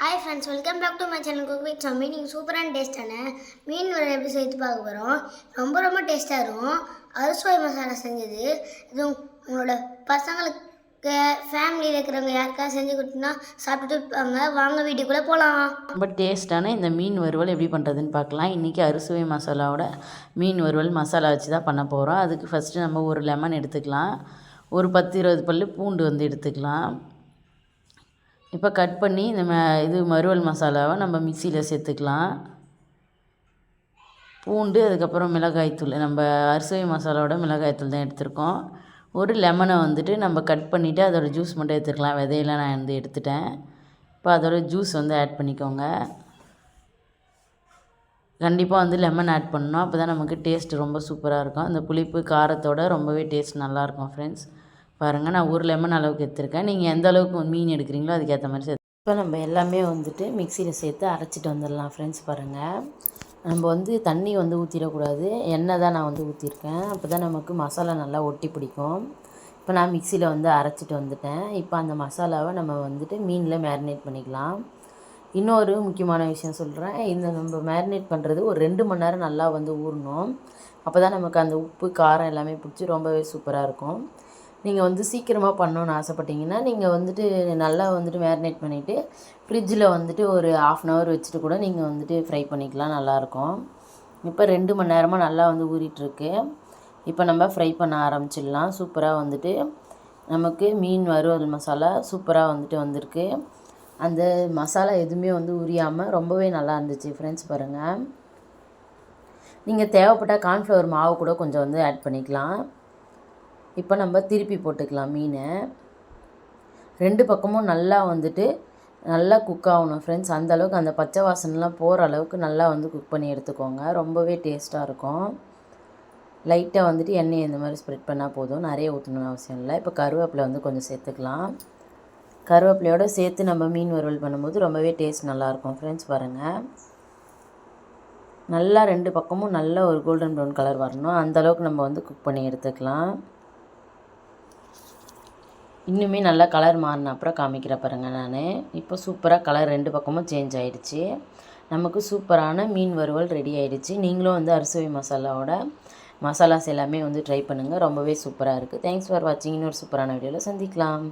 Hi friends welcome back to my channel cook with Sammy நீங்கள் சூப்பரான டேஸ்டான மீன் ஒரு எப்படி சேர்த்து பார்க்க போகிறோம் ரொம்ப ரொம்ப டேஸ்ட்டாக இருக்கும். அரிசுவை மசாலா செஞ்சது. இது உங்களோட பசங்களுக்கு ஃபேமிலியில் இருக்கிறவங்க யாருக்காவது செஞ்சு கொடுத்தீங்கன்னா சாப்பிட்டுட்டு இருப்பாங்க. வாங்க வீட்டுக்குள்ளே போகலாம் ரொம்ப டேஸ்ட்டான இந்த மீன் வறுவல் எப்படி பண்ணுறதுன்னு பார்க்கலாம். இன்றைக்கி அரிசுவை மசாலாவோட மீன் வறுவல் மசாலா வச்சு தான் பண்ண போகிறோம் அதுக்கு ஃபஸ்ட்டு நம்ம ஒரு லெமன் எடுத்துக்கலாம். ஒரு பத்து இருபது பல் பூண்டு வந்து எடுத்துக்கலாம். இப்போ கட் பண்ணி இந்த ம இது மறுவல் மசாலாவை நம்ம மிக்சியில் சேர்த்துக்கலாம். பூண்டு அதுக்கப்புறம் மிளகாய்த்தூள் நம்ம அரிசி மசாலாவோட மிளகாய்த்தூள் தான் எடுத்திருக்கோம். ஒரு லெமனை வந்துட்டு நம்ம கட் பண்ணிவிட்டு அதோடய ஜூஸ் மட்டும் எடுத்துக்கலாம். விதையெல்லாம் நான் வந்து எடுத்துட்டேன். இப்போ அதோடய ஜூஸ் வந்து ஆட் பண்ணிக்கோங்க. கண்டிப்பாக வந்து லெமன் ஆட் பண்ணணும். அப்போ தான் நமக்கு டேஸ்ட் ரொம்ப சூப்பராக இருக்கும். அந்த புளிப்பு காரத்தோட ரொம்பவே டேஸ்ட் நல்லாயிருக்கும் ஃப்ரெண்ட்ஸ் பாருங்கள் நான் ஒரு லெமன் அளவுக்கு எடுத்திருக்கேன். நீங்கள் எந்த அளவுக்கு மீன் எடுக்கிறீங்களோ அதுக்கேற்ற மாதிரி சேர்த்து இப்போ நம்ம எல்லாமே வந்துட்டு மிக்சியில் சேர்த்து அரைச்சிட்டு வந்துடலாம் ஃப்ரெண்ட்ஸ் பாருங்கள் நம்ம வந்து தண்ணி வந்து ஊற்றிடக்கூடாது எண்ணெய் தான் நான் வந்து ஊற்றிருக்கேன் அப்போ தான் நமக்கு மசாலா நல்லா ஒட்டி பிடிக்கும். இப்போ நான் மிக்சியில் வந்து அரைச்சிட்டு வந்துட்டேன். இப்போ அந்த மசாலாவை நம்ம வந்துட்டு மீனில் மேரினேட் பண்ணிக்கலாம். இன்னொரு முக்கியமான விஷயம் சொல்கிறேன் இந்த நம்ம மேரினேட் பண்ணுறது ஒரு ரெண்டு மணி நேரம் நல்லா வந்து ஊறணும். அப்போ தான் நமக்கு அந்த உப்பு காரம் எல்லாமே பிடிச்சி ரொம்பவே சூப்பராக இருக்கும். நீங்கள் வந்து சீக்கிரமாக பண்ணணுன்னு ஆசைப்பட்டீங்கன்னா நீங்கள் வந்துட்டு நல்லா வந்துட்டு மேரினேட் பண்ணிவிட்டு ஃப்ரிட்ஜில் வந்துட்டு ஒரு ஆஃப் அன் ஹவர் வச்சுட்டு கூட நீங்கள் வந்துட்டு ஃப்ரை பண்ணிக்கலாம் நல்லாயிருக்கும். இப்போ ரெண்டு மணி நேரமாக நல்லா வந்து ஊறிட்டுருக்கு. இப்போ நம்ம ஃப்ரை பண்ண ஆரம்பிச்சிடலாம். சூப்பராக வந்துட்டு நமக்கு மீன் வறுவல் மசாலா சூப்பராக வந்துட்டு வந்திருக்கு. அந்த மசாலா எதுவுமே வந்து உரியாமல் ரொம்பவே நல்லா இருந்துச்சு ஃப்ரெண்ட்ஸ் பாருங்கள் நீங்கள் தேவைப்பட்டால் கார்ன்ஃப்ளவர் மாவு கூட கொஞ்சம் வந்து ஆட் பண்ணிக்கலாம். இப்போ நம்ம திருப்பி போட்டுக்கலாம் மீனை. ரெண்டு பக்கமும் நல்லா வந்துட்டு நல்லா குக் ஆகணும் ஃப்ரெண்ட்ஸ் அந்தளவுக்கு அந்த பச்சை வாசனைலாம் போகிற அளவுக்கு நல்லா வந்து குக் பண்ணி எடுத்துக்கோங்க. ரொம்பவே டேஸ்ட்டாக இருக்கும். லைட்டாக வந்துட்டு எண்ணெய் இந்த மாதிரி ஸ்ப்ரெட் பண்ணால் போதும். நிறைய ஊற்றணும்னு அவசியம் இல்லை. இப்போ கருவேப்பிலை வந்து கொஞ்சம் சேர்த்துக்கலாம். கருவேப்பிலையோடு சேர்த்து நம்ம மீன் வறுவல் பண்ணும்போது ரொம்பவே டேஸ்ட் நல்லாயிருக்கும் ஃப்ரெண்ட்ஸ் பாருங்கள் நல்லா ரெண்டு பக்கமும் நல்ல ஒரு கோல்டன் ப்ரௌன் கலர் வரணும். அந்தளவுக்கு நம்ம வந்து குக் பண்ணி எடுத்துக்கலாம். இன்னுமே நல்லா கலர் மாறின அப்புறம் காமிக்கிற பாருங்கள் நான். இப்போ சூப்பராக கலர் ரெண்டு பக்கமும் சேஞ்ச் ஆகிடுச்சு நமக்கு சூப்பரான மீன் வறுவல் ரெடி ஆகிடுச்சு நீங்களும் வந்து அரிசுவை மசாலாவோட மசாலாஸ் எல்லாமே வந்து ட்ரை பண்ணுங்கள் ரொம்பவே சூப்பராக இருக்குது தேங்க்ஸ் ஃபார் வாட்சிங் இன்னொரு சூப்பரான வீடியோவில் சந்திக்கலாம்.